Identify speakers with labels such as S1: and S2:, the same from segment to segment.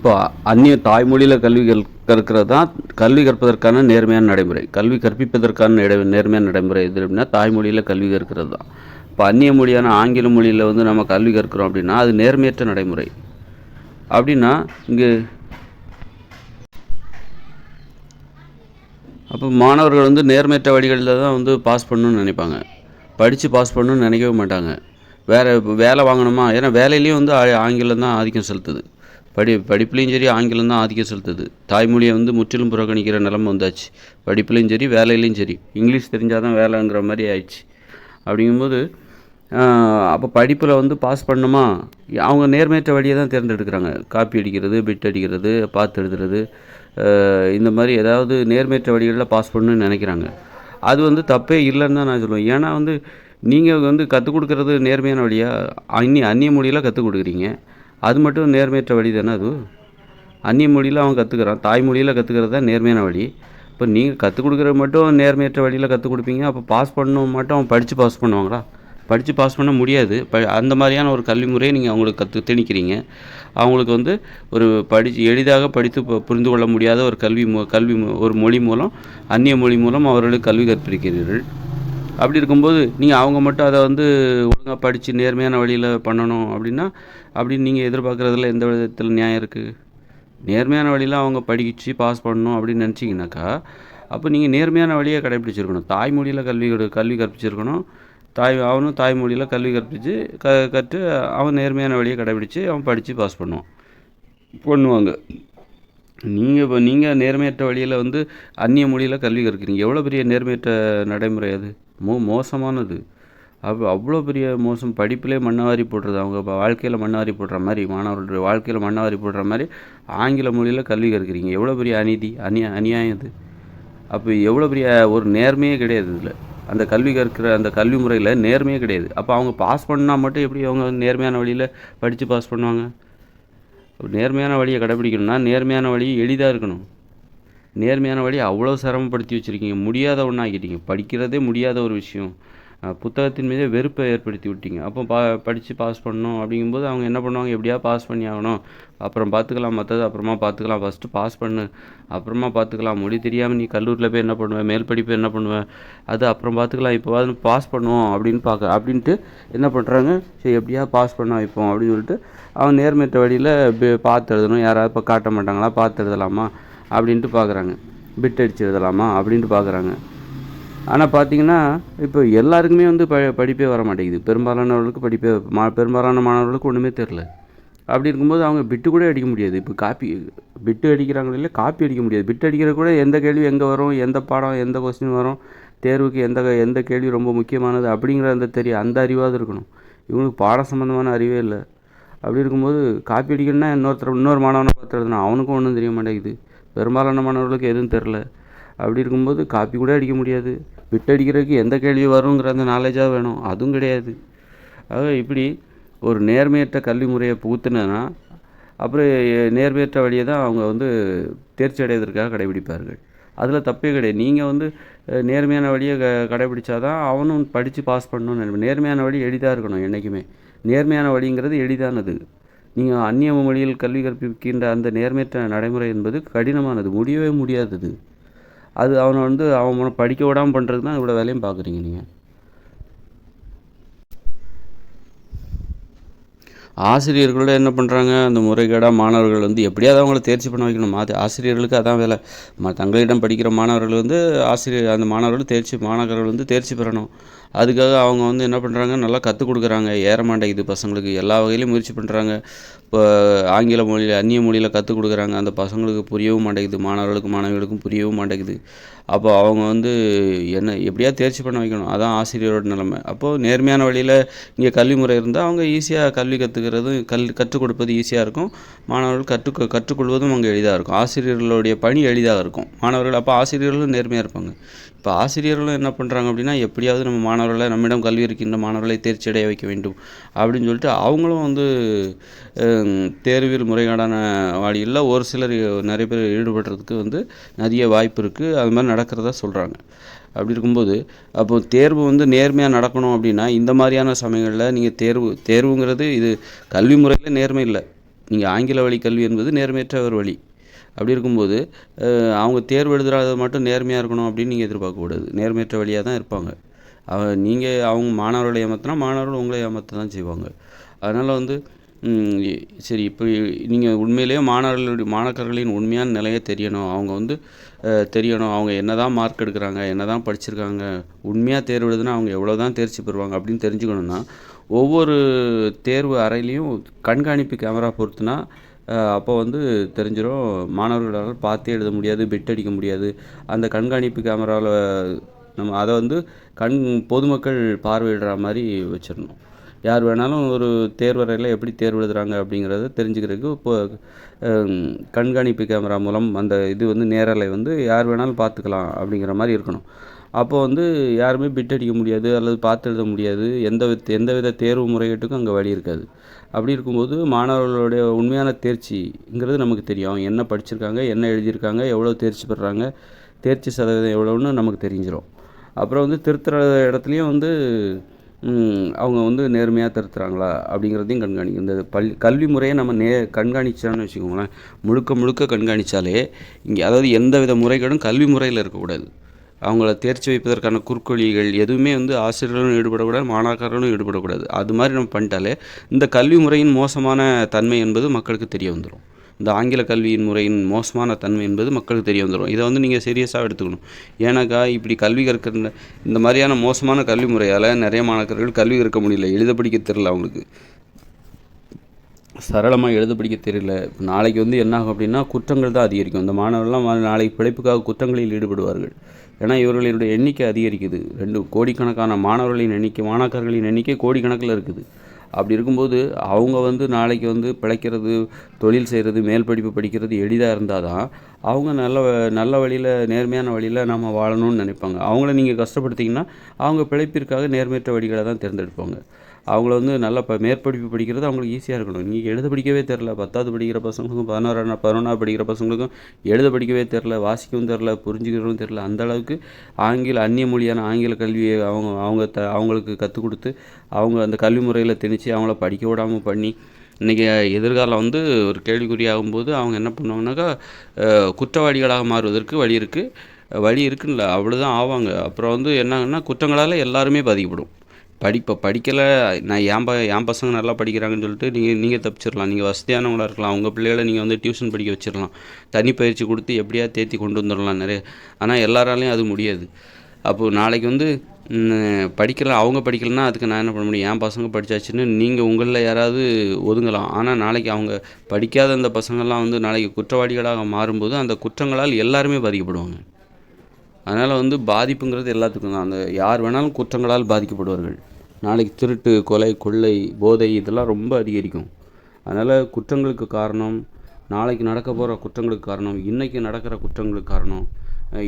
S1: இப்போ அந்நிய தாய்மொழியில் கல்வி கல் கற்கிறது தான் கல்வி கற்பதற்கான நேர்மையான நடைமுறை. கல்வி கற்பிப்பதற்கான இடை நேர்மையான நடைமுறை எது அப்படின்னா தாய்மொழியில் கல்வி கற்கிறது தான் இப்போ அந்நிய மொழியான ஆங்கில மொழியில் வந்து நம்ம கல்வி கற்கிறோம் அப்படின்னா அது நேர்மையற்ற நடைமுறை. அப்படின்னா இங்கே அப்போ மாணவர்கள் வந்து நேர்மையற்ற வழிகளில் தான் வந்து பாஸ் பண்ணணும்னு நினைப்பாங்க. படித்து பாஸ் பண்ணணும்னு நினைக்கவே மாட்டாங்க. வேறு வேலை வாங்கணுமா? ஏன்னா வேலையிலையும் வந்து ஆ- ஆங்கிலம் தான் ஆதிக்கம் செலுத்துது. படி படிப்புலேயும் சரி ஆங்கிலம் தான் ஆதிக்கம் செலுத்துது. தாய்மொழியை வந்து முற்றிலும் புறக்கணிக்கிற நிலைமை வந்தாச்சு. படிப்புலேயும் சரி வேலையிலையும் சரி. இங்கிலீஷ் தெரிஞ்சால் தான் வேலைங்கிற மாதிரி ஆயிடுச்சு. அப்படிங்கும்போது அப்போ படிப்பில் வந்து பாஸ் பண்ணுமா அவங்க நேர்மையற்ற வழியை தான் தேர்ந்தெடுக்கிறாங்க. காப்பி அடிக்கிறது பிட் அடிக்கிறது பார்த்து எழுதுறது இந்த மாதிரி ஏதாவது நேர்மையற்ற வழிகளில் பாஸ் பண்ணணும்னு நினைக்கிறாங்க. அது வந்து தப்பே இல்லைன்னு தான் நான் சொல்லுவேன். ஏன்னா வந்து நீங்கள் வந்து கற்றுக் கொடுக்கறது நேர்மையான வழியாக அந்நிய அந்நிய மொழியில் கற்றுக் கொடுக்குறீங்க. அது மட்டும் நேர்மையற்ற வழி தானே அது? அந்நிய மொழியில் அவன் கற்றுக்குறான் தாய்மொழியில் கற்றுக்கிறது தான் நேர்மையான வழி. இப்போ நீங்கள் கற்றுக் கொடுக்குறது மட்டும் நேர்மையற்ற வழியில் கற்றுக் கொடுப்பீங்க. அப்போ பாஸ் பண்ணணும் மட்டும் அவன் படித்து பாஸ் பண்ணுவாங்களா? படித்து பாஸ் பண்ண முடியாது. ப அந்த மாதிரியான ஒரு கல்வி முறையை நீங்கள் அவங்களுக்கு கற்று திணிக்கிறீங்க. அவங்களுக்கு வந்து ஒரு படித்து எளிதாக படித்து புரிந்து கொள்ள முடியாத ஒரு கல்வி மு கல்வி ஒரு மொழி மூலம் அந்நிய மொழி மூலம் அவர்களுக்கு கல்வி கற்பிக்கிறீர்கள். அப்படி இருக்கும்போது நீங்கள் அவங்க மட்டும் அதை வந்து ஒழுங்காக படித்து நேர்மையான வழியில் பண்ணணும் அப்படின்னா அப்படின்னு நீங்கள் எதிர்பார்க்குறதுல எந்த விதத்தில் நியாயம் இருக்குது நேர்மையான வழியில் அவங்க படிச்சு பாஸ் பண்ணணும் அப்படின்னு நினச்சிங்கனாக்கா அப்போ நீங்கள் நேர்மையான வழியை கடைப்பிடிச்சிருக்கணும் தாய்மொழியில் கல்வி கல்வி கற்பிச்சிருக்கணும். தாய் அவனும் தாய்மொழியில் கல்வி கற்பித்து க கற்று அவன் நேர்மையான வழியை கடைப்பிடிச்சு அவன் படித்து பாஸ் பண்ணுவான். பண்ணுவாங்க. நீங்கள் இப்போ நீங்கள் நேர்மையற்ற வழியில் வந்து அந்நிய மொழியில் கல்வி கற்கிறீங்க. எவ்வளோ பெரிய நேர்மையற்ற நடைமுறை அது? மோ மோசமானது. அவ் அவ்வளோ பெரிய மோசம். படிப்பிலே மண்ணவாரி போடுறது அவங்க வாழ்க்கையில் மண்ணவாரி போடுற மாதிரி மாணவர்களுடைய வாழ்க்கையில் மண்ணவாரி போடுற மாதிரி ஆங்கில மொழியில் கல்வி கற்கிறீங்க. எவ்வளோ பெரிய அநீதி அநியா அநியாயம் இது. அப்போ எவ்வளோ பெரிய ஒரு நேர்மையே கிடையாது இதில். அந்த கல்வி கற்கிற அந்த கல்வி முறையில் நேர்மையே கிடையாது. அப்போ அவங்க பாஸ் பண்ணால் மட்டும் எப்படி அவங்க நேர்மையான வழியில் படித்து பாஸ் பண்ணுவாங்க? நேர்மையான வழியை கடைப்பிடிக்கணும்னா நேர்மையான வழி எளிதாக இருக்கணும். நேர்மையான வழி அவ்வளோ சிரமப்படுத்தி வச்சுருக்கீங்க. முடியாத ஒன்றாக்கிட்டீங்க படிக்கிறதே முடியாத ஒரு விஷயம். புத்தகத்தின் மீதே வெறுப்பை ஏற்படுத்தி விட்டீங்க. அப்போ பா படித்து பாஸ் பண்ணணும் அப்படிங்கும்போது அவங்க என்ன பண்ணுவாங்க? எப்படியா பாஸ் பண்ணி ஆகணும்? அப்புறம் பார்த்துக்கலாம் மற்றது அப்புறமா பார்த்துக்கலாம் ஃபஸ்ட்டு பாஸ் பண்ணு. அப்புறமா பார்த்துக்கலாம் மொழி தெரியாமல் நீ கல்லூரியில் போய் என்ன பண்ணுவேன் மேல் படிப்பு என்ன பண்ணுவேன் அது அப்புறம் பார்த்துக்கலாம் இப்போ பாஸ் பண்ணுவோம் அப்படின்னு பார்க்க அப்படின்ட்டு என்ன பண்ணுறாங்க சரி எப்படியா பாஸ் பண்ண வைப்போம் அப்படின்னு சொல்லிட்டு அவன் நேர்மையற்ற வழியில் பார்த்து எழுதணும். யாராவது இப்போ காட்ட மாட்டாங்களா? பார்த்து எழுதலாமா? அப்படின்ட்டு பார்க்குறாங்க. பிட் அடிச்சு எழுதலாமா அப்படின்ட்டு பார்க்குறாங்க. ஆனால் பார்த்தீங்கன்னா இப்போ எல்லாருக்குமே வந்து ப படிப்பே வர மாட்டேங்குது பெரும்பாலானவர்களுக்கு படிப்பே மா பெரும்பாலான மாணவர்களுக்கு ஒன்றுமே தெரில அப்படி இருக்கும்போது அவங்க பிட்டு கூட அடிக்க முடியாது. இப்போ காப்பி பிட்டு அடிக்கிறாங்களே இல்லை காப்பி அடிக்க முடியாது. பிட் அடிக்கிற கூட எந்த கேள்வி எங்கே வரும் எந்த பாடம் எந்த கொஸ்டின் வரும் தேர்வுக்கு எந்த எந்த கேள்வி ரொம்ப முக்கியமானது அப்படிங்கிற அந்த தெரிய அந்த அறிவாவது இருக்கணும். இவங்களுக்கு பாடம் சம்மந்தமான அறிவே இல்லை. அப்படி இருக்கும்போது காப்பி அடிக்கணும்னா இன்னொருத்தர் இன்னொரு மாணவனை பார்த்து எழுதணும். அவனுக்கும் ஒன்றும் தெரிய மாட்டேங்குது. பெரும்பாலான மாணவர்களுக்கு எதுவும் தெரில. அப்படி இருக்கும்போது காப்பி கூட அடிக்க முடியாது. பிட் அடிக்கிறதுக்கு எந்த கேள்வி வருங்கிற அந்த நாலேஜாக வேணும். அதுவும் கிடையாது. ஆக இப்படி ஒரு நேர்மையற்ற கல்வி முறையை புகுத்துனா அப்புறம் நேர்மையற்ற வழியை தான் அவங்க வந்து தேர்ச்சி அடைவதற்காக கடைபிடிப்பார்கள். அதில் தப்பே கிடையாது. நீங்கள் வந்து நேர்மையான வழியை க கடைபிடிச்சாதான் அவனும் படித்து பாஸ் பண்ணணும்னு நினைப்பேன் நேர்மையான வழி எளிதாக இருக்கணும் என்றைக்குமே நேர்மையான வழிங்கிறது எளிதானது. நீங்கள் அந்நிய மொழியில் கல்வி கற்பிக்கின்ற அந்த நேர்மையற்ற நடைமுறை என்பது கடினமானது முடியவே முடியாதது. அது அவனை வந்து அவனை படிக்க விடாமல் பண்ணுறது தான் இவ்வளோ வேலையும் பார்க்குறீங்க நீங்கள் ஆசிரியர்களோட என்ன பண்ணுறாங்க அந்த முறைகேடாக மாணவர்கள் வந்து எப்படியாவது அவங்கள தேர்ச்சி பண்ண வைக்கணும். அது ஆசிரியர்களுக்கு அதான் வேலை. ம தங்களிடம் படிக்கிற மாணவர்கள் வந்து ஆசிரியர் அந்த மாணவர்கள் தேர்ச்சி மாணவர்கள் வந்து தேர்ச்சி பெறணும். அதுக்காக அவங்க வந்து என்ன பண்ணுறாங்க நல்லா கற்றுக் கொடுக்குறாங்க. ஏற மாட்டேங்குது பசங்களுக்கு எல்லா வகையிலையும் முயற்சி பண்ணுறாங்க இப்போ ஆங்கில மொழியில் அந்நிய மொழியில் கற்றுக் கொடுக்குறாங்க. அந்த பசங்களுக்கு புரியவும் மாட்டேங்குது. மாணவர்களுக்கும் மாணவிகளுக்கும் புரியவும் மாட்டேங்குது. அப்போ அவங்க வந்து என்ன எப்படியா தேர்ச்சி பண்ண வைக்கணும். அதான் ஆசிரியரோட நிலைமை. அப்போது நேர்மையான வழியில் இங்கே கல்வி முறை இருந்தால் அவங்க ஈஸியாக கல்வி கற்றுக்கிறதும் கல் கற்றுக் கொடுப்பது ஈஸியாக இருக்கும். மாணவர்கள் கற்றுக் கற்றுக்கொள்வதும் அங்கே எளிதாக இருக்கும். ஆசிரியர்களுடைய பணி எளிதாக இருக்கும். மாணவர்கள் அப்போ ஆசிரியர்களும் நேர்மையாக இருப்பாங்க. இப்போ ஆசிரியர்களும் என்ன பண்ணுறாங்க அப்படின்னா எப்படியாவது நம்ம மாணவர்களை நம்மிடம் கல்வி இருக்கின்ற மாணவர்களை தேர்ச்சி அடைய வைக்க வேண்டும் அப்படின்னு சொல்லிட்டு அவங்களும் வந்து தேர்வில் முறைகேடான வழியில் ஒரு சிலர் நிறைய பேர் ஈடுபடுறதுக்கு வந்து நிறைய வாய்ப்பு இருக்குது அது மாதிரி நடக்கிறதா சொல்கிறாங்க அப்படி இருக்கும்போது அப்போ தேர்வு வந்து நேர்மையாக நடக்கணும் அப்படின்னா இந்த மாதிரியான சமயங்களில் நீங்கள் தேர்வு தேர்வுங்கிறது இது கல்வி முறையில் நேர்மை இல்லை. நீங்கள் ஆங்கில வழி கல்வி என்பது நேர்மையற்ற ஒரு வழி. அப்படி இருக்கும்போது அவங்க தேர்வு எழுதுறது மட்டும் நேர்மையாக இருக்கணும் அப்படின்னு நீங்கள் எதிர்பார்க்கக்கூடாது. நேர்மையற்ற வழியாக தான் இருப்பாங்க. அவ நீங்கள் அவங்க மாணவர்களை ஏமாத்தினா மாணவர்கள் உங்களை ஏமாற்ற தான் செய்வாங்க. அதனால் வந்து சரி இப்போ நீங்கள் உண்மையிலேயே மாணவர்களுடைய மாணவர்களின் உண்மையான நிலையை தெரியணும். அவங்க வந்து தெரியணும். அவங்க என்ன தான் மார்க் எடுக்கிறாங்க என்ன தான் படிச்சிருக்காங்க உண்மையாக தேர்வு எழுதுனா அவங்க எவ்வளோ தான் தேர்ச்சி பெறுவாங்க அப்படின்னு தெரிஞ்சுக்கணுன்னா ஒவ்வொரு தேர்வு அறையிலையும் கண்காணிப்பு கேமரா பொறுத்துனா அப்போ வந்து தெரிஞ்சிடும் மாணவர்களால் பார்த்தே எழுத முடியாது பிட் அடிக்க முடியாது. அந்த கண்காணிப்பு கேமராவில் நம்ம அதை வந்து கண் பொதுமக்கள் பார்வையிடுற மாதிரி வச்சிடணும். யார் வேணாலும் ஒரு தேர்வறையில் எப்படி தேர்வு எழுதுகிறாங்க அப்படிங்கிறத தெரிஞ்சுக்கிறதுக்கு இப்போ கண்காணிப்பு கேமரா மூலம் அந்த இது வந்து நேரலை வந்து யார் வேணாலும் பார்த்துக்கலாம் அப்படிங்கிற மாதிரி இருக்கணும். அப்போ வந்து யாருமே பிட் அடிக்க முடியாது அல்லது பார்த்து எழுத முடியாது. எந்த வித எந்த வித தேர்வு முறையீட்டுக்கும் அங்கே வழி இருக்காது. அப்படி இருக்கும்போது மாணவர்களுடைய உண்மையான தேர்ச்சிங்கிறது நமக்கு தெரியும். அவங்க என்ன படிச்சிருக்காங்க என்ன எழுதியிருக்காங்க எவ்வளோ தேர்ச்சி பெறுறாங்க தேர்ச்சி சதவீதம் எவ்வளோன்னு நமக்கு தெரிஞ்சிடும் அப்புறம் வந்து திருத்துற இடத்துலையும் வந்து அவங்க வந்து நேர்மையாக திருத்துறாங்களா அப்படிங்கிறதையும் கண்காணிக்கும். இந்த பல் கல்வி முறையை நம்ம நே கண்காணிச்சான்னு வச்சுக்கோங்களேன். முழுக்க முழுக்க கண்காணித்தாலே இங்கே அதாவது எந்த வித முறைகளும் கல்வி முறையில் இருக்கக்கூடாது. அவங்கள தேர்ச்சி வைப்பதற்கான குறுக்கொழிகள் எதுவுமே வந்து ஆசிரியர்களும் ஈடுபடக்கூடாது மாணாக்கர்களும் ஈடுபடக்கூடாது. அது மாதிரி நம்ம பண்ணிட்டாலே இந்த கல்வி முறையின் மோசமான தன்மை என்பது மக்களுக்கு தெரிய வந்துடும் இந்த ஆங்கில கல்வியின் முறையின் மோசமான தன்மை என்பது மக்களுக்கு தெரிய வந்துடும் இதை வந்து நீங்கள் சீரியஸாக எடுத்துக்கணும். ஏன்னாக்கா இப்படி கல்வி கற்கிற இந்த மாதிரியான மோசமான கல்வி முறையால் நிறைய மாணாக்கர்கள் கல்வி கற்க முடியல எழுத படிக்க தெரியல அவங்களுக்கு. சரளமாக எழுத படிக்க தெரியல. இப்போ நாளைக்கு வந்து என்ன ஆகும் அப்படின்னா குற்றங்கள் தான் அதிகரிக்கும். இந்த மாணவர்கள்லாம் நாளைக்கு பிழைப்புக்காக குற்றங்களில் ஈடுபடுவார்கள். ஏன்னா இவர்களுடைய எண்ணிக்கை அதிகரிக்குது. ரெண்டு கோடிக்கணக்கான மாணவர்களின் எண்ணிக்கை மாணாக்கர்களின் எண்ணிக்கை கோடிக்கணக்கில் இருக்குது. அப்படி இருக்கும்போது அவங்க வந்து நாளைக்கு வந்து பிழைக்கிறது தொழில் செய்கிறது மேல் படிப்பு படிக்கிறது எளிதாக இருந்தால் தான் அவங்க நல்ல வ- நல்ல வழியில் நேர்மையான வழியில் நம்ம வாழணும்னு நினைப்பாங்க. அவங்கள நீங்கள் கஷ்டப்படுத்திங்கன்னா அவங்க பிழைப்பிற்காக நேர்மையற்ற வழிகளை தான் தேர்ந்தெடுப்பாங்க. அவங்கள வந்து நல்லா ப மேற்படிப்பு படிக்கிறது அவங்களுக்கு ஈஸியாக இருக்கணும். நீங்கள் எழுத படிக்கவே தெரில பத்தாவது படிக்கிற பசங்களுக்கும் பதினோரா பதினொன்றாவது படிக்கிற பசங்களுக்கும் எழுத படிக்கவே தெரில வாசிக்கவும் தெரில புரிஞ்சுக்கிறதும் தெரில அந்த அளவுக்கு ஆங்கில அந்நிய மொழியான ஆங்கில கல்வியை அவங்க அவங்க த அவங்களுக்கு கற்றுக் கொடுத்து அவங்க அந்த கல்வி முறையில் திணித்து அவங்கள படிக்க விடாமல் பண்ணி இன்றைக்கி எதிர்காலம் வந்து ஒரு கேள்விக்குறியாகும்போது அவங்க என்ன பண்ணுவாங்கனாக்கா குற்றவாளிகளாக மாறுவதற்கு வழி இருக்குது வழி இருக்குல்ல அவ்வளோதான் ஆவாங்க. அப்புறம் வந்து என்னாங்கன்னா குற்றங்களால் எல்லாருமே பாதிக்கப்படும். படிப்பை படிக்கலை நான் என் ப என் பசங்க நல்லா படிக்கிறாங்கன்னு சொல்லிட்டு நீங்கள் நீங்கள் தப்பிச்சிடலாம். நீங்கள் வசதியானவங்களா இருக்கலாம். உங்கள் பிள்ளைகளை நீங்கள் வந்து டியூஷன் படிக்க வச்சிடலாம். தனி பயிற்சி கொடுத்து எப்படியா தேத்தி கொண்டு வந்துடலாம் நிறைய. ஆனால் எல்லாராலையும் அது முடியாது. அப்போது நாளைக்கு வந்து படிக்கல அவங்க படிக்கலைன்னா அதுக்கு நான் என்ன பண்ண முடியும்? என் பசங்க படிச்சாச்சுன்னு நீங்கள் உங்களில் யாராவது ஒதுங்கலாம். ஆனால் நாளைக்கு அவங்க படிக்காத அந்த பசங்கள்லாம் வந்து நாளைக்கு குற்றவாளிகளாக மாறும்போது அந்த குற்றங்களால் எல்லாருமே பாதிக்கப்படுவாங்க. அதனால் வந்து பாதிப்புங்கிறது எல்லாத்துக்கும் தான். அந்த யார் வேணாலும் குற்றங்களால் பாதிக்கப்படுவார்கள். நாளைக்கு திருட்டு கொலை கொள்ளை போதை இதெல்லாம் ரொம்ப அதிகரிக்கும். அதனால் குற்றங்களுக்கு காரணம் நாளைக்கு நடக்க போகிற குற்றங்களுக்கு காரணம் இன்றைக்கி நடக்கிற குற்றங்களுக்கு காரணம்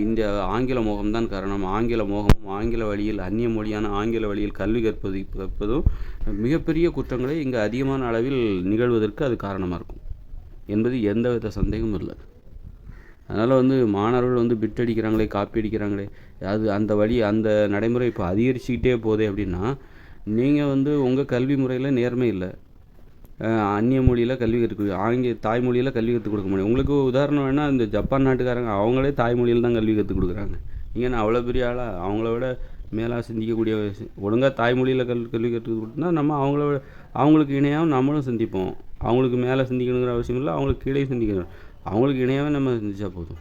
S1: இந்த ஆங்கில மோகம்தான் காரணம். ஆங்கில மோகமும் ஆங்கில வழியில் அந்நிய மொழியான ஆங்கில வழியில் கல்வி கற்பது கற்பதும் மிகப்பெரிய குற்றங்களை இங்கே அதிகமான அளவில் நிகழ்வதற்கு அது காரணமாக இருக்கும். என்பது எந்தவித சந்தேகமும் இல்லை. அதனால் வந்து மாணவர்கள் வந்து பிட் அடிக்கிறாங்களே காப்பி அடிக்கிறாங்களே அது அந்த வழி அந்த நடைமுறை இப்போ அதிகரிச்சுக்கிட்டே போதே அப்படின்னா நீங்கள் வந்து உங்கள் கல்வி முறையில் நேர்மை இல்லை. அந்நிய மொழியில் கல்வி கற்றுக்க ஆங்கில தாய்மொழியில் கல்வி கற்றுக் கொடுக்க முடியும். உங்களுக்கு உதாரணம் வேணால் இந்த ஜப்பான் நாட்டுக்காரங்க அவங்களே தாய்மொழியில் தான் கல்வி கற்றுக் கொடுக்குறாங்க. நீங்கள் நான் அவ்வளோ பெரிய ஆளாக அவங்கள விட மேலாக சிந்திக்கக்கூடிய ஒழுங்காக தாய்மொழியில் கல் கல்வி கற்றுக் கொடுத்தா நம்ம அவங்கள விட அவங்களுக்கு இணையாகவும் நம்மளும் சிந்திப்போம். அவங்களுக்கு மேலே சிந்திக்கணுங்கிற அவசியம் இல்லை அவங்களுக்கு கீழே சிந்திக்கணும். அவங்களுக்கு இணையாகவே நம்ம சிந்திச்சா போதும்.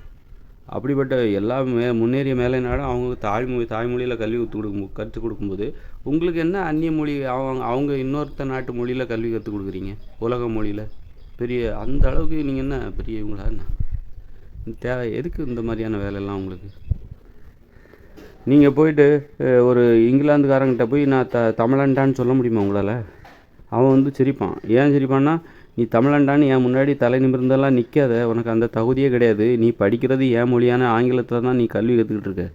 S1: அப்படிப்பட்ட எல்லா மே முன்னேறிய மேலை நாடும் அவங்க தாய்மொழி தாய்மொழியில் கல்வி கற்றுக் கொடுக்கும் கற்றுக் கொடுக்கும்போது உங்களுக்கு என்ன அந்நிய மொழி? அவங்க அவங்க இன்னொருத்த நாட்டு மொழியில் கல்வி கற்றுக் கொடுக்குறீங்க? உலக மொழியில். பெரிய அந்த அளவுக்கு நீங்கள் என்ன பெரிய இவங்களா என்ன? தேவை எதுக்கு இந்த மாதிரியான வேலையெல்லாம் உங்களுக்கு? நீங்கள் போயிட்டு ஒரு இங்கிலாந்துக்காரங்கிட்ட போய் நான் த தமிழன்டான்னு சொல்ல முடியுமா உங்களால்? அவன் வந்து சிரிப்பான். ஏன் சிரிப்பான்னா நீ தமிழன்டான்னு என் முன்னாடி தலை நிமிர்ந்தெல்லாம் நிற்காத உனக்கு அந்த தகுதியே கிடையாது. நீ படிக்கிறது என் மொழியான ஆங்கிலத்தில் தான் நீ கல்வி கற்றுக்கிட்டு இருக்க.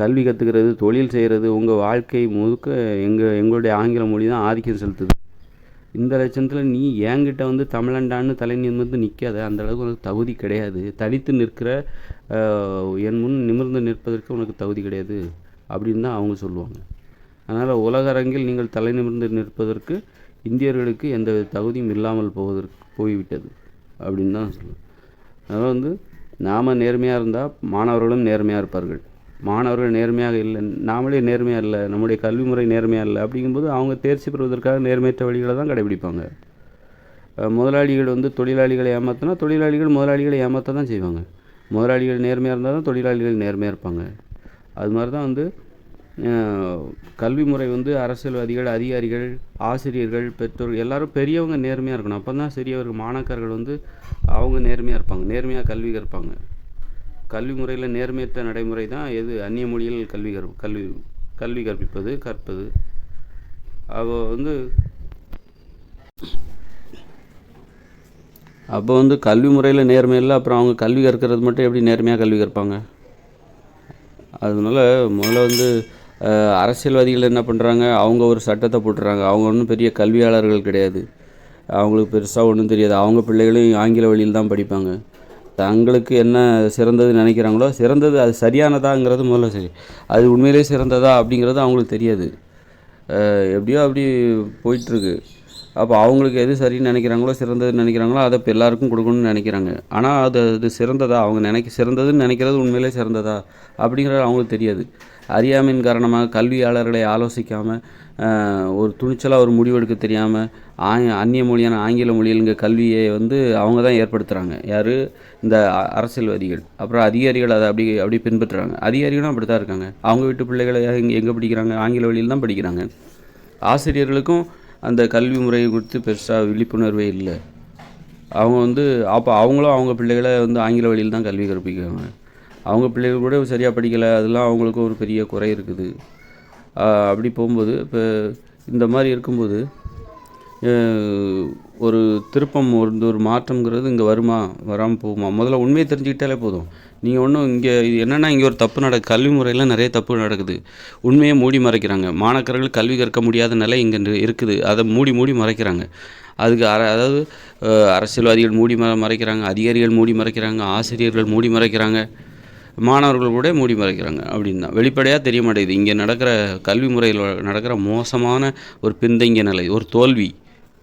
S1: கல்வி கற்றுக்கிறது தொழில் செய்கிறது உங்கள் வாழ்க்கை முழுக்க எங்கள் எங்களுடைய ஆங்கில மொழி தான் ஆதிக்கம் செலுத்துது. இந்த லட்சணத்தில் நீ என்கிட்ட வந்து தமிழண்டான்னு தலை நிமிர்ந்து நிற்காத அந்த அளவுக்கு உனக்கு தகுதி கிடையாது. தனித்து நிற்கிற என் முன் நிமிர்ந்து நிற்பதற்கு உனக்கு தகுதி கிடையாது அப்படின்னு தான் அவங்க சொல்லுவாங்க. அதனால் உலக அரங்கில் நீங்கள் தலை நிமிர்ந்து நிற்பதற்கு இந்தியர்களுக்கு எந்த தகுதியும் இல்லாமல் போவதற்கு போய்விட்டது அப்படின்னு தான் சொல்லுவேன் அதனால் வந்து நாம் நேர்மையாக இருந்தால் மாணவர்களும் நேர்மையாக இருப்பார்கள். மாணவர்கள் நேர்மையாக இல்லை நாமளே நேர்மையாக இல்லை நம்முடைய கல்வி முறை நேர்மையாக இல்லை அப்படிங்கும்போது அவங்க தேர்ச்சி பெறுவதற்காக நேர்மையற்ற வழிகளை தான் கடைபிடிப்பாங்க. முதலாளிகள் வந்து தொழிலாளிகளை ஏமாற்றினா தொழிலாளிகள் முதலாளிகளை ஏமாற்ற தான் செய்வாங்க. முதலாளிகள் நேர்மையாக இருந்தால் தான் தொழிலாளிகள் நேர்மையாக இருப்பாங்க. அது மாதிரி தான் வந்து கல்வி முறை வந்து அரசியல்வாதிகள் அதிகாரிகள் ஆசிரியர்கள் பெற்றோர் எல்லாரும் பெரியவங்க நேர்மையாக இருக்கணும். அப்போ தான் சரியவர்கள் மாணாக்கர்கள் வந்து அவங்க நேர்மையாக இருப்பாங்க நேர்மையாக கல்வி கற்பாங்க கல்வி முறையில் நேர்மையற்ற நடைமுறை தான் எது? அந்நிய மொழியில் கல்வி கற் கல்வி கல்வி கற்பிப்பது கற்பது. அவ வந்து அப்போ வந்து கல்வி முறையில் நேர்மை இல்லை அப்புறம் அவங்க கல்வி கற்கிறது மட்டும் எப்படி நேர்மையாக கல்வி கற்பாங்க? அதனால முதல்ல வந்து அரசியல்வாதிகள் என்ன பண்ணுறாங்க அவங்க ஒரு சட்டத்தை போட்டுறாங்க. அவங்க ஒன்றும் பெரிய கல்வியாளர்கள் கிடையாது. அவங்களுக்கு பெருசாக ஒன்றும் தெரியாது. அவங்க பிள்ளைகளும் ஆங்கில வழியில் தான் படிப்பாங்க. தங்களுக்கு என்ன சிறந்தது நினைக்கிறாங்களோ சிறந்தது அது சரியானதாங்கிறது முதல்ல சரி. அது உண்மையிலேயே சிறந்ததா அப்படிங்கிறது அவங்களுக்கு தெரியாது. எப்படியோ அப்படி போயிட்டுருக்கு. அப்போ அவங்களுக்கு எது சரின்னு நினைக்கிறாங்களோ சிறந்ததுன்னு நினைக்கிறாங்களோ அதை இப்போ எல்லாருக்கும் கொடுக்கணும்னு நினைக்கிறாங்க. ஆனால் அது அது சிறந்ததா? அவங்க நினைக்க சிறந்ததுன்னு நினைக்கிறது உண்மையிலே சிறந்ததா? அப்படிங்கிறது அவங்களுக்கு தெரியாது. அறியாமையின் காரணமாக கல்வியாளர்களை ஆலோசிக்காமல் ஒரு துணிச்சலாக ஒரு முடிவெடுக்க தெரியாமல் ஆங் அந்நிய மொழியான ஆங்கில மொழியிலுங்க கல்வியை வந்து அவங்க தான் ஏற்படுத்துகிறாங்க யார்? இந்த அரசியல்வாதிகள். அப்புறம் அதிகாரிகள் அதை அப்படி அப்படி பின்பற்றுறாங்க. அதிகாரிகளும் அப்படி தான் இருக்காங்க. அவங்க வீட்டு பிள்ளைகளை எங்கே எங்கே படிக்கிறாங்க? ஆங்கில வழியில் தான் படிக்கிறாங்க. ஆசிரியர்களுக்கும் அந்த கல்வி முறை குறித்து பெருசாக விழிப்புணர்வே இல்லை. அவங்க வந்து அப்போ அவங்களும் அவங்க பிள்ளைகளை வந்து ஆங்கில வழியில் தான் கல்வி கற்பிக்கிறாங்க. அவங்க பிள்ளைகள் கூட சரியாக படிக்கலை. அதெல்லாம் அவங்களுக்கும் ஒரு பெரிய குறை இருக்குது. அப்படி போகும்போது இப்போ இந்த மாதிரி இருக்கும்போது ஒரு திருப்பம் ஒரு ஒரு மாற்றம்ங்கிறது இங்கே வருமா வராமல் போகுமா? முதல்ல உண்மையை தெரிஞ்சுக்கிட்டாலே போதும். நீங்கள் ஒன்றும் இங்கே இது என்னென்னா இங்கே ஒரு தப்பு நட கல்வி முறையில் நிறைய தப்பு நடக்குது. உண்மையை மூடி மறைக்கிறாங்க. மாணாக்கர்கள் கல்வி கற்க முடியாத நிலை இங்கே இருக்குது. அதை மூடி மூடி மறைக்கிறாங்க. அதுக்கு அர அதாவது அரசியல்வாதிகள் மூடி மறைக்கிறாங்க அதிகாரிகள் மூடி மறைக்கிறாங்க ஆசிரியர்கள் மூடி மறைக்கிறாங்க. மாணவர்கள் கூட மூடி மறைக்கிறாங்க. அப்படின்னு தான். வெளிப்படையாக தெரிய மாட்டேங்குது. இங்கே நடக்கிற கல்வி முறையில் நடக்கிற மோசமான ஒரு பின்தங்கிய நிலை ஒரு தோல்வி.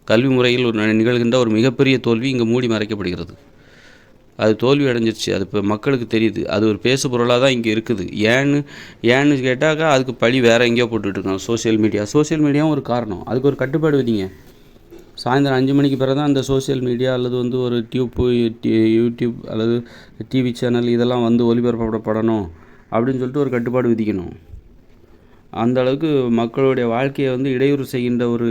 S1: கல்வி முறையில் ஒரு நிகழ்கின்ற ஒரு மிகப்பெரிய தோல்வி இங்கே மூடி மறைக்கப்படுகிறது. அது தோல்வி அடைஞ்சிருச்சு. அது இப்போ மக்களுக்கு தெரியுது. அது ஒரு பேசு பொருளாக தான் இங்கே இருக்குது. ஏன்னு ஏன்னு கேட்டாக்கா அதுக்கு பழி வேறு எங்கேயோ போட்டுட்டு இருக்காங்க. Social media. சோஷியல் மீடியாவும் ஒரு காரணம். அதுக்கு ஒரு கட்டுப்பாடு விதிங்க சாயந்தரம் அஞ்சு மணிக்கு பிறகு தான் அந்த சோஷியல் மீடியா அல்லது வந்து ஒரு டியூப்பு யூடியூப் அல்லது டிவி சேனல் இதெல்லாம் வந்து ஒளிபரப்பப்படப்படணும் அப்படின்னு சொல்லிட்டு ஒரு கட்டுப்பாடு விதிக்கணும். அந்த அளவுக்கு மக்களுடைய வாழ்க்கையை வந்து இடையூறு செய்கின்ற ஒரு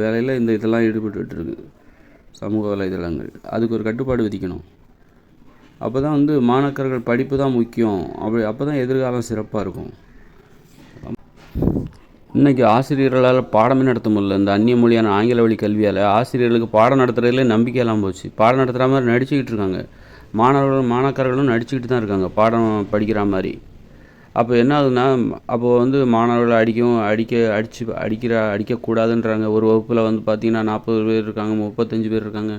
S1: வேலையில் இந்த இதெல்லாம் ஈடுபட்டுட்டு சமூக வலைதளங்கள். அதுக்கு ஒரு கட்டுப்பாடு விதிக்கணும். அப்போ தான் வந்து மாணாக்கர்கள் படிப்பு தான் முக்கியம். அப்படி அப்போ தான் எதிர்காலம் சிறப்பாக இருக்கும். இன்றைக்கி ஆசிரியர்களால் பாடமே நடத்த முடியல. இந்த அந்நிய மொழியான ஆங்கில வழி கல்வியால் ஆசிரியர்களுக்கு பாடம் நடத்துறதுல நம்பிக்கை இல்லாமல் போச்சு. பாடம் நடத்துகிற மாதிரி நடிச்சுக்கிட்டு இருக்காங்க. மாணவர்களும் மாணாக்கர்களும் நடிச்சுக்கிட்டு தான் இருக்காங்க. பாடம் படிக்கிற மாதிரி. அப்போ என்ன ஆகுதுன்னா அப்போது வந்து மாணவர்களை அடிக்கவும் அடிக்க அடிச்சு அடிக்கிற அடிக்கக்கூடாதுன்றாங்க. ஒரு வகுப்பில் வந்து பார்த்திங்கன்னா நாற்பது பேர் இருக்காங்க முப்பத்தஞ்சு பேர் இருக்காங்க.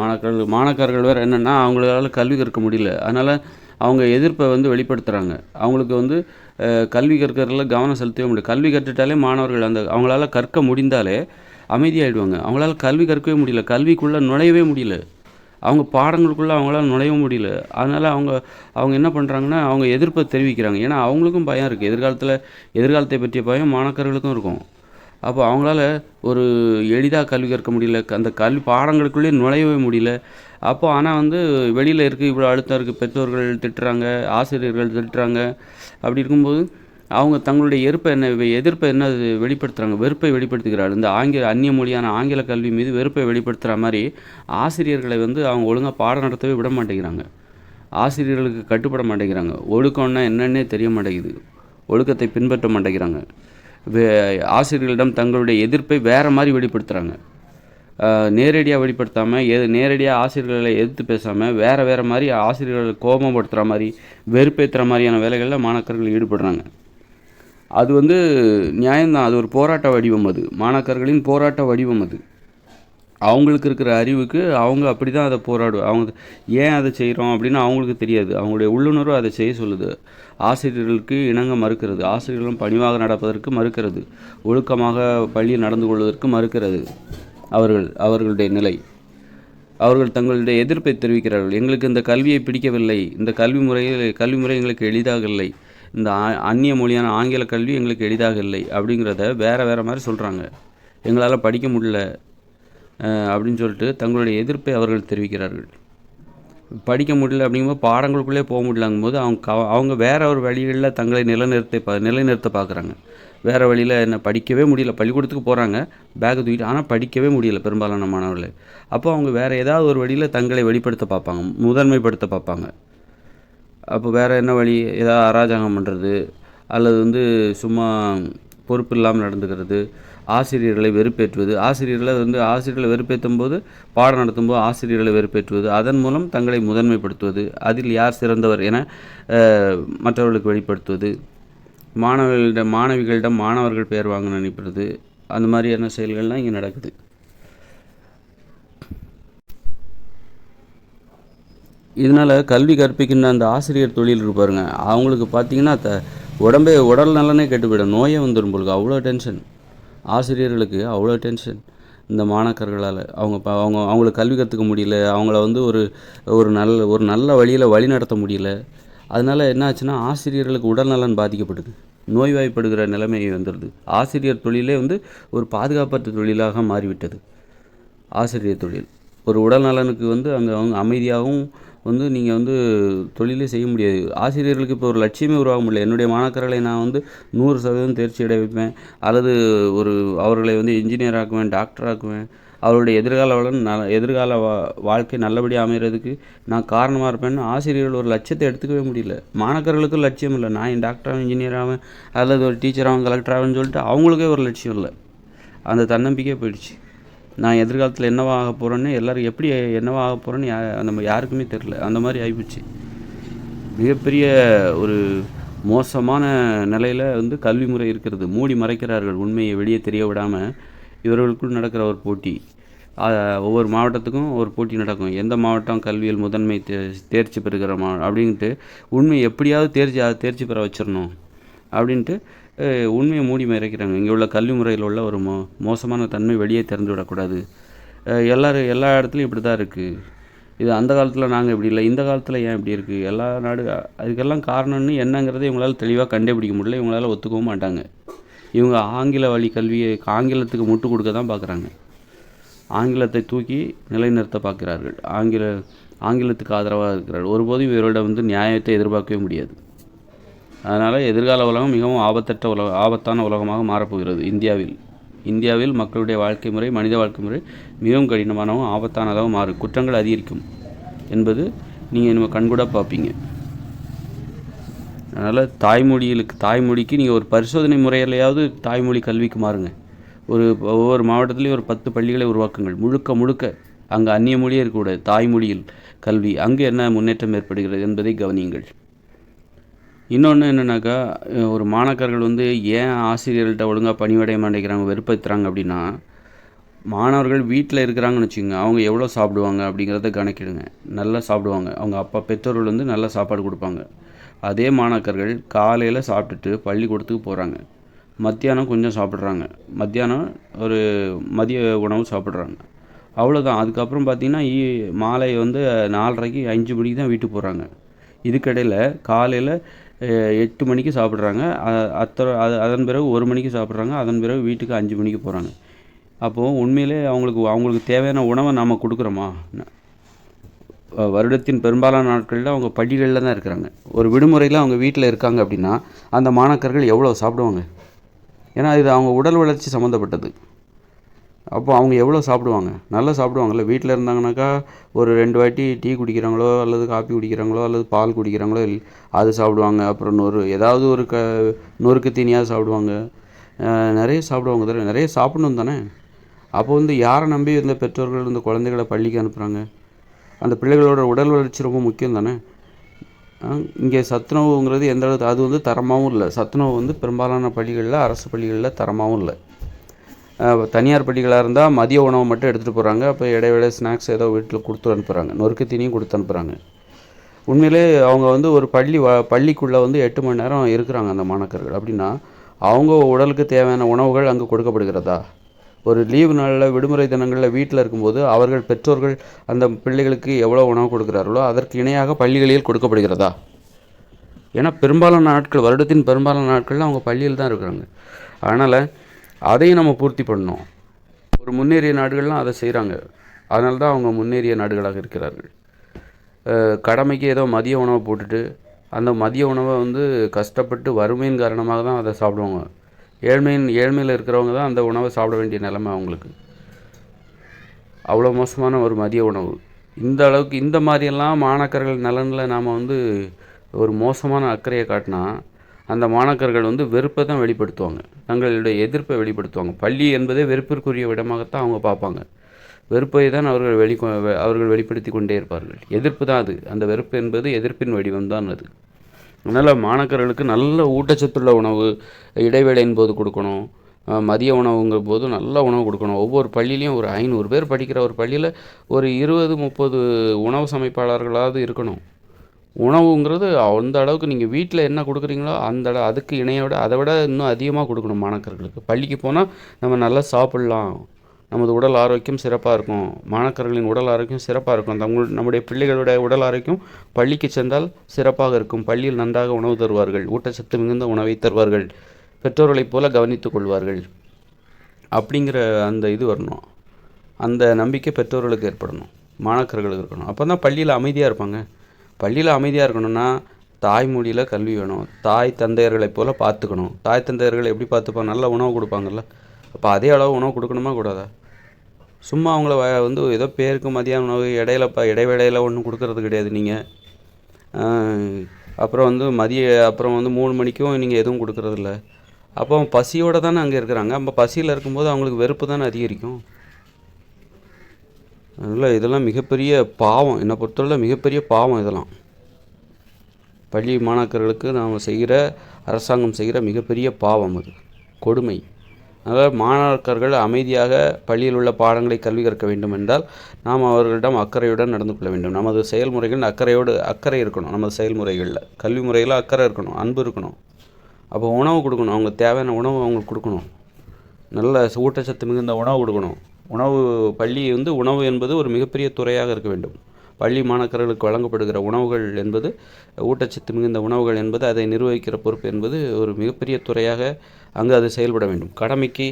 S1: மாணாக்கர்கள் மாணாக்கர்கள் வேறு என்னென்னா அவங்களால கல்வி கற்க முடியல. அதனால் அவங்க எதிர்ப்பை வந்து வெளிப்படுத்துகிறாங்க அவங்களுக்கு வந்து கல்வி கற்கிறதுல கவனம் செலுத்தவே முடியல. கல்வி கற்றுட்டாலே மாணவர்கள் அந்த அவங்களால கற்க முடிந்தாலே அமைதியாகிடுவாங்க அவங்களால கல்வி கற்கவே முடியல. கல்விக்குள்ளே நுழையவே முடியல. அவங்க பாடங்களுக்குள்ளே அவங்களால நுழைய முடியல. அதனால் அவங்க அவங்க என்ன பண்ணுறாங்கன்னா அவங்க எதிர்ப்பை தெரிவிக்கிறாங்க. ஏன்னா அவங்களுக்கும் பயம் இருக்குது எதிர்காலத்தில் எதிர்காலத்தை பற்றிய பயம் மாணாக்கர்களுக்கும் இருக்கும். அப்போ அவங்களால ஒரு எளிதாக கல்வி கற்க முடியல. அந்த கல்வி பாடங்களுக்குள்ளேயே நுழையவே முடியல. அப்போ ஆனால் வந்து வெளியில் இருக்குது இவ்வளோ அழுத்தம் இருக்குது பெற்றோர்கள் திட்டுறாங்க ஆசிரியர்கள் திட்டுறாங்க. அப்படி இருக்கும்போது அவங்க தங்களுடைய எதிர்ப்பை என்ன எதிர்ப்பை என்ன அது வெளிப்படுத்துகிறாங்க வெறுப்பை வெளிப்படுத்துகிறாள் இந்த ஆங்கில அந்நிய மொழியான ஆங்கில கல்வி மீது வெறுப்பை வெளிப்படுத்துகிற மாதிரி ஆசிரியர்களை வந்து அவங்க ஒழுங்காக பாடம் நடத்தவே விட மாட்டேங்கிறாங்க. ஆசிரியர்களுக்கு கட்டுப்பட மாட்டேங்கிறாங்க. ஒழுக்கம்னா என்னன்னே தெரிய மாட்டேங்குது. ஒழுக்கத்தை பின்பற்ற மாட்டேங்கிறாங்க. வே ஆசிரியர்களிடம் தங்களுடைய எதிர்ப்பை வேறு மாதிரி வெளிப்படுத்துகிறாங்க நேரடியாக வெளிப்படுத்தாமல் எது நேரடியாக ஆசிரியர்களை எதிர்த்து பேசாமல் வேறு வேறு மாதிரி ஆசிரியர்களை கோபப்படுத்துகிற மாதிரி வெறுப்பேற்றுற மாதிரியான வேலைகளில் மாணாக்கர்கள் ஈடுபடுறாங்க. அது வந்து நியாயம்தான். அது ஒரு போராட்ட வடிவம் அது. மாணாக்கர்களின் போராட்ட வடிவம் அது. அவங்களுக்கு இருக்கிற அறிவுக்கு அவங்க அப்படி தான் அதை போராடும் அவங்க ஏன் அதை செய்கிறோம் அப்படின்னு அவங்களுக்கு தெரியாது. அவங்களுடைய உள்ளுணர்வு அதை செய்ய சொல்லுது. ஆசிரியர்களுக்கு இணங்க மறுக்கிறது. ஆசிரியர்களும் பணிவாக நடப்பதற்கு மறுக்கிறது. ஒழுக்கமாக பள்ளியில் நடந்து கொள்வதற்கு மறுக்கிறது. அவர்கள் அவர்களுடைய நிலை. அவர்கள் தங்களுடைய எதிர்ப்பை தெரிவிக்கிறார்கள். எங்களுக்கு இந்த கல்வியை பிடிக்கவில்லை. இந்த கல்வி முறையில் கல்வி முறை எங்களுக்கு எளிதாக இல்லை இந்த அந்நிய மொழியான ஆங்கில கல்வி எங்களுக்கு எளிதாக இல்லை அப்படிங்கிறத வேறு வேறு மாதிரி சொல்கிறாங்க எங்களால் படிக்க முடியல அப்படின்னு சொல்லிட்டு தங்களுடைய எதிர்ப்பை அவர்கள் தெரிவிக்கிறார்கள். படிக்க முடியல அப்படிங்கும்போது பாடங்களுக்குள்ளே போக முடியலங்கும்போது அவங்க அவங்க வேற ஒரு வழிகளில் தங்களை நிலைநிறுத்த பா நிலைநிறுத்த பார்க்குறாங்க. வேறு வழியில் என்ன படிக்கவே முடியல. பள்ளிக்கூடத்துக்கு போகிறாங்க பேக்கு தூக்கிட்டு ஆனால் படிக்கவே முடியல பெரும்பாலான மாணவர்கள். அப்போ அவங்க வேறு ஏதாவது ஒரு வழியில் தங்களை வெளிப்படுத்த பார்ப்பாங்க. முதன்மைப்படுத்த பார்ப்பாங்க. அப்போ வேறு என்ன வழி? ஏதாவது அராஜகம் பண்ணுறது அல்லது வந்து சும்மா பொறுப்பு இல்லாமல் நடந்துக்கிறது ஆசிரியர்களை வெறுப்பேற்றுவது. ஆசிரியர்களை வந்து ஆசிரியர்களை வெறுப்பேற்றும் போது பாடம் நடத்தும்போது ஆசிரியர்களை வெறுப்பேற்றுவது. அதன் மூலம் தங்களை முதன்மைப்படுத்துவது. அதில் யார் சிறந்தவர் என மற்றவர்களுக்கு வெளிப்படுத்துவது. மாணவர்களிடம் மாணவிகளிடம் மாணவர்கள் பெயர் வாங்க நினைப்பது அந்த மாதிரியான செயல்கள்லாம் இங்கே நடக்குது. இதனால் கல்வி கற்பிக்கின்ற அந்த ஆசிரியர் தொழில் இருப்பாருங்க அவங்களுக்கு பார்த்தீங்கன்னா த உடம்பே உடல் நலனே கெட்டு போயிடும் நோயே வந்துடும் போலுக்கு. அவ்வளோ டென்ஷன். ஆசிரியர்களுக்கு அவ்வளோ டென்ஷன். இந்த மாணாக்கர்களால். அவங்க ப- அவங்க அவங்களுக்கு கல்வி கற்றுக்க முடியல. அவங்கள வந்து ஒரு ஒரு நல்ல ஒரு நல்ல வழியில் வழி நடத்த முடியல. அதனால் என்ன ஆச்சுன்னா ஆசிரியர்களுக்கு உடல்நலன் பாதிக்கப்படுது நோய்வாய்ப்படுகிற நிலைமை வந்துடுது ஆசிரியர் தொழிலே வந்து ஒரு பாதுகாப்பற்ற தொழிலாக மாறிவிட்டது. ஆசிரியர் தொழில். ஒரு உடல் நலனுக்கு வந்து அங்கே அவங்க அமைதியாகவும் வந்து நீங்கள் வந்து தொழிலே செய்ய முடியாது. ஆசிரியர்களுக்கு இப்போ ஒரு லட்சியமே உருவாக முடியல. என்னுடைய மாணாக்கர்களை நான் வந்து நூறு சதவீதம் தேர்ச்சி அடைய வைப்பேன் அல்லது ஒரு அவர்களை வந்து இன்ஜினியர் ஆக்குவேன் டாக்டர் ஆக்குவேன். அவருடைய எதிர்கால வளன் ந எதிர்கால வா வாழ்க்கை நல்லபடியாக அமைகிறதுக்கு நான் காரணமாக இருப்பேன்னு ஆசிரியர்கள் ஒரு லட்சியத்தை எடுத்துக்கவே முடியல. மாணக்கர்களுக்கும் லட்சியம் இல்லை. நான் என் டாக்டராகவும் இன்ஜினியராகவும் அல்லது ஒரு டீச்சராகவும் கலெக்டராகவும் சொல்லிட்டு அவங்களுக்கே ஒரு லட்சியம் இல்லை. அந்த தன்னம்பிக்கையே போயிடுச்சு. நான் எதிர்காலத்தில் என்னவாக போகிறேன்னு எல்லோரும் எப்படி என்னவாக போகிறேன்னு யா நம்ம யாருக்குமே தெரில அந்த மாதிரி ஆகிப்போச்சு மிகப்பெரிய ஒரு மோசமான நிலையில் வந்து கல்வி முறை இருக்கிறது. மூடி மறைக்கிறார்கள். உண்மையை வெளியே தெரிய விடாமல் இவர்களுக்குள் நடக்கிற ஒரு போட்டி. ஒவ்வொரு மாவட்டத்துக்கும் ஒரு போட்டி நடக்கும். எந்த மாவட்டம் கல்வியில் முதன்மை தே தேர்ச்சி பெறுகிற மா அப்படின்ட்டு உண்மை எப்படியாவது தேர்ச்சி தேர்ச்சி பெற வச்சிடணும் அப்படின்ட்டு உண்மையை மூடி மறைக்கிறாங்க. இங்கே உள்ள கல்வி முறையில் உள்ள ஒரு மோ மோசமான தன்மை வெளியே திறந்து விடக்கூடாது எல்லோரும் எல்லா இடத்துலையும் இப்படி தான் இருக்குது இது அந்த காலத்தில் நாங்கள் இப்படி இல்லை. இந்த காலத்தில் ஏன் இப்படி இருக்குது எல்லா நாடு அதுக்கெல்லாம் காரணம்னு என்னங்கிறதை இவங்களால் தெளிவாக கண்டுபிடிக்க முடியல. இவங்களால ஒத்துக்கவும் மாட்டாங்க. இவங்க ஆங்கில வழி கல்வியை ஆங்கிலத்துக்கு முட்டு கொடுக்க தான் பார்க்குறாங்க. ஆங்கிலத்தை தூக்கி நிலைநிறுத்த பார்க்கிறார்கள். ஆங்கில ஆங்கிலத்துக்கு ஆதரவாக இருக்கிறார்கள். ஒருபோதும் இவரோட வந்து நியாயத்தை எதிர்பார்க்கவே முடியாது. அதனால் எதிர்கால உலகம் மிகவும் ஆபத்தற்ற உலக ஆபத்தான உலகமாக மாறப்போகிறது இந்தியாவில். இந்தியாவில் மக்களுடைய வாழ்க்கை முறை மனித வாழ்க்கை முறை மிகவும் கடினமானவும் ஆபத்தானதாகவும் மாறும். குற்றங்கள் அதிகரிக்கும் என்பது நீங்கள் நம்ம கண்கூட பார்ப்பீங்க. அதனால் தாய்மொழிகளுக்கு தாய்மொழிக்கு நீங்கள் ஒரு பரிசோதனை முறையிலையாவது தாய்மொழி கல்விக்கு மாறுங்க. ஒரு ஒவ்வொரு மாவட்டத்துலேயும் ஒரு பத்து பள்ளிகளை உருவாக்குங்கள். முழுக்க முழுக்க அங்கே அந்நிய மொழியே இருக்கக்கூடாது. தாய்மொழியில் கல்வி. அங்கே என்ன முன்னேற்றம் ஏற்படுகிறது என்பதை கவனியுங்கள். இன்னொன்று என்னென்னாக்கா ஒரு மாணாக்கர்கள் வந்து ஏன் ஆசிரியர்கள்ட்ட ஒழுங்காக பணிவடைய மாட்டேங்கிறாங்க வெறுப்பேற்றுறாங்க அப்படின்னா மாணவர்கள் வீட்டில் இருக்கிறாங்கன்னு வச்சுக்கோங்க. அவங்க எவ்வளோ சாப்பிடுவாங்க அப்படிங்கிறத கணக்கிடுங்க. நல்லா சாப்பிடுவாங்க. அவங்க அப்பா பெற்றோர்கள் வந்து நல்லா சாப்பாடு கொடுப்பாங்க. அதே மாணாக்கர்கள் காலையில் சாப்பிட்டுட்டு பள்ளிக்கூடத்துக்கு போகிறாங்க மத்தியானம் கொஞ்சம் சாப்பிட்றாங்க. மத்தியானம் ஒரு மதிய உணவு சாப்பிட்றாங்க. அவ்வளோதான் அதுக்கப்புறம் பார்த்திங்கன்னா ஈ- மாலை வந்து நாலரைக்கு அஞ்சு மணிக்கு தான் வீட்டுக்கு போகிறாங்க இதுக்கடையில் காலையில் எட்டு மணிக்கு சாப்பிட்றாங்க. அத்தனை அது அதன் பிறகு ஒரு மணிக்கு சாப்பிட்றாங்க. அதன் பிறகு வீட்டுக்கு அஞ்சு மணிக்கு போகிறாங்க அப்போது உண்மையிலே அவங்களுக்கு அவங்களுக்கு தேவையான உணவை நாம் கொடுக்குறோமா? வருடத்தின் பெரும்பாலான நாட்களில் அவங்க பள்ளிகளில் தான் இருக்கிறாங்க. ஒரு விடுமுறையில் அவங்க வீட்டில் இருக்காங்க அப்படின்னா அந்த மாணாக்கர்கள் எவ்வளோ சாப்பிடுவாங்க? ஏன்னா இது அவங்க உடல் வளர்ச்சி சம்மந்தப்பட்டது. அப்போ அவங்க எவ்வளோ சாப்பிடுவாங்க? நல்லா சாப்பிடுவாங்கல்ல? வீட்டில் இருந்தாங்கனாக்கா ஒரு ரெண்டு வாட்டி டீ குடிக்கிறாங்களோ அல்லது காப்பி குடிக்கிறாங்களோ அல்லது பால் குடிக்கிறாங்களோ இல் அது சாப்பிடுவாங்க. அப்புறம் நொறு ஏதாவது ஒரு க நொறுக்கு தீனியாக சாப்பிடுவாங்க. நிறைய சாப்பிடுவாங்க தானே நிறைய சாப்பிடணும் தானே? அப்போ வந்து யாரை நம்பி இந்த பெற்றோர்கள் இந்த குழந்தைகளை பள்ளிக்கு அனுப்புகிறாங்க அந்த பிள்ளைகளோட உடல் வளர்ச்சி ரொம்ப முக்கியம் தானே? இங்கே சத்துணவுங்கிறது எந்த அளவுக்கு அது வந்து தரமாகவும் இல்லை. சத்துணவு வந்து பெரும்பாலான பள்ளிகளில் அரசு பள்ளிகளில் தரமாகவும் இல்லை. தனியார் பள்ளிகளாக இருந்தால் மதிய உணவு மட்டும் எடுத்துகிட்டு போகிறாங்க. அப்போ இடைவேளை ஸ்நாக்ஸ் ஏதோ வீட்டில் கொடுத்து அனுப்புகிறாங்க. நொறுக்கு தீனியும் கொடுத்து அனுப்புகிறாங்க. உண்மையிலே அவங்க வந்து ஒரு பள்ளி வ பள்ளிக்குள்ளே வந்து எட்டு மணி நேரம் இருக்கிறாங்க அந்த மாணக்கர்கள். அப்படின்னா அவங்க உடலுக்கு தேவையான உணவுகள் அங்கே கொடுக்கப்படுகிறதா? ஒரு லீவு நாளில் விடுமுறை தினங்களில் வீட்டில் இருக்கும்போது அவர்கள் பெற்றோர்கள் அந்த பிள்ளைகளுக்கு எவ்வளோ உணவு கொடுக்குறார்களோ அதற்கு இணையாக பள்ளிகளில் கொடுக்கப்படுகிறதா? ஏன்னா பெரும்பாலான நாட்கள் வருடத்தின் பெரும்பாலான நாட்களில் அவங்க பள்ளியில் தான் இருக்கிறாங்க. அதனால் அதையும் நம்ம பூர்த்தி பண்ணோம் ஒரு முன்னேறிய நாடுகள்லாம் அதை செய்கிறாங்க அதனால தான் அவங்க முன்னேறிய நாடுகளாக இருக்கிறார்கள். கடமைக்கு ஏதோ மதிய உணவை போட்டுட்டு அந்த மதிய உணவை வந்து கஷ்டப்பட்டு வறுமையின் காரணமாக தான் அதை சாப்பிடுவாங்க. ஏழ்மையின் ஏழ்மையில் இருக்கிறவங்க தான் அந்த உணவை சாப்பிட வேண்டிய நிலைமை அவங்களுக்கு. அவ்வளோ மோசமான ஒரு மதிய உணவு. இந்த அளவுக்கு இந்த மாதிரியெல்லாம் மாணாக்கர்கள் நலனில் நாம் வந்து ஒரு மோசமான அக்கறையை காட்டினா அந்த மாணாக்கர்கள் வந்து வெறுப்பை தான் வெளிப்படுத்துவாங்க. தங்களுடைய எதிர்ப்பை வெளிப்படுத்துவாங்க. பள்ளி என்பதே வெறுப்பிற்குரிய இடமாகத்தான் அவங்க பார்ப்பாங்க. வெறுப்பை தான் அவர்கள் வெளி அவர்கள் வெளிப்படுத்தி கொண்டே இருப்பார்கள். எதிர்ப்பு தான் அது. அந்த வெறுப்பு என்பது எதிர்ப்பின் வடிவம் தான் அது. அதனால் மாணாக்கர்களுக்கு நல்ல ஊட்டச்சத்துள்ள உணவு இடைவேளையின் போது கொடுக்கணும் மதிய உணவுங்கிற போது நல்ல உணவு கொடுக்கணும். ஒவ்வொரு பள்ளியிலையும் ஒரு ஐநூறு பேர் படிக்கிற ஒரு பள்ளியில் ஒரு இருபது முப்பது உணவு சமைப்பாளர்களாவது இருக்கணும். உணவுங்கிறது அந்த அளவுக்கு நீங்கள் வீட்டில் என்ன கொடுக்குறீங்களோ அந்த அளவு அதுக்கு இணையோட அதை விட இன்னும் அதிகமாக கொடுக்கணும் மாணாக்கர்களுக்கு. பள்ளிக்கு போனால் நம்ம நல்லா சாப்பிட்லாம். நமது உடல் ஆரோக்கியம் சிறப்பாக இருக்கும். மாணக்கர்களின் உடல் ஆரோக்கியம் சிறப்பாக இருக்கும். தங்கள் நம்முடைய பிள்ளைகளுடைய உடல் ஆரோக்கியம் பள்ளிக்கு சென்றால் சிறப்பாக இருக்கும். பள்ளியில் நன்றாக உணவு தருவார்கள். ஊட்டச்சத்து மிகுந்த உணவை தருவார்கள். பெற்றோர்களைப் போல கவனித்துக் கொள்வார்கள். அப்படிங்கிற அந்த இது வரணும். அந்த நம்பிக்கை பெற்றோர்களுக்கு ஏற்படணும். மாணக்கர்களுக்கு இருக்கணும். அப்போ தான் பள்ளியில் அமைதியாக இருப்பாங்க. பள்ளியில் அமைதியாக இருக்கணும்னா தாய்மொழியில் கல்வி வேணும். தாய் தந்தையர்களைப் போல் பார்த்துக்கணும். தாய் தந்தையர்கள் எப்படி பார்த்துப்பாங்க? நல்ல உணவு கொடுப்பாங்கல்ல. அப்போ அதே அளவு உணவு கொடுக்கணுமா? கூடாதா சும்மா அவங்கள வ- வந்து ஏதோ பேருக்கு மதியான உணவு இடையில ப இடைவேளையில் ஒன்றும் கொடுக்கறது கிடையாது நீங்கள் அப்புறம் வந்து மதிய அப்புறம் வந்து மூணு மணிக்கும் நீங்கள் எதுவும் கொடுக்கறதில்ல அப்போ பசியோடு தானே அங்கே இருக்கிறாங்க. அப்போ பசியில் இருக்கும்போது அவங்களுக்கு வெறுப்பு தானே அதிகரிக்கும். அதனால் இதெல்லாம் மிகப்பெரிய பாவம். என்னை பொறுத்தவரை மிகப்பெரிய பாவம் இதெல்லாம். பள்ளி மாணாக்கர்களுக்கு நாம் செய்கிற அரசாங்கம் செய்கிற மிகப்பெரிய பாவம் அது. கொடுமை. அதனால் மாணாக்கர்கள் அமைதியாக பள்ளியில் உள்ள பாடங்களை கல்வி கற்க வேண்டும் என்றால் நாம் அவர்களிடம் அக்கறையுடன் நடந்து கொள்ள வேண்டும். நமது செயல்முறைகள் அக்கறையோடு அக்கறை இருக்கணும். நமது செயல்முறைகளில் கல்வி முறையில் அக்கறை இருக்கணும் அன்பு இருக்கணும். அப்போ உணவு கொடுக்கணும். அவங்களுக்கு தேவையான உணவு அவங்களுக்கு கொடுக்கணும். நல்ல ஊட்டச்சத்து மிகுந்த உணவு கொடுக்கணும். உணவு பள்ளி வந்து உணவு என்பது ஒரு மிகப்பெரிய துறையாக இருக்க வேண்டும். பள்ளி மாணாக்கர்களுக்கு வழங்கப்படுகிற உணவுகள் என்பது ஊட்டச்சத்து மிகுந்த உணவுகள் என்பது அதை நிர்வகிக்கிற பொறுப்பு என்பது ஒரு மிகப்பெரிய துறையாக அங்கு அது செயல்பட வேண்டும். கடமைக்கு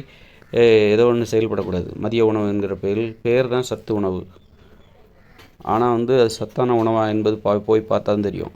S1: ஏதோ ஒன்று செயல்படக்கூடாது. மதிய உணவு என்கிற பெயரில் பேர் தான் சத்து உணவு. ஆனால் வந்து அது சத்தான உணவா என்பது பா போய் பார்த்தா தான் தெரியும்.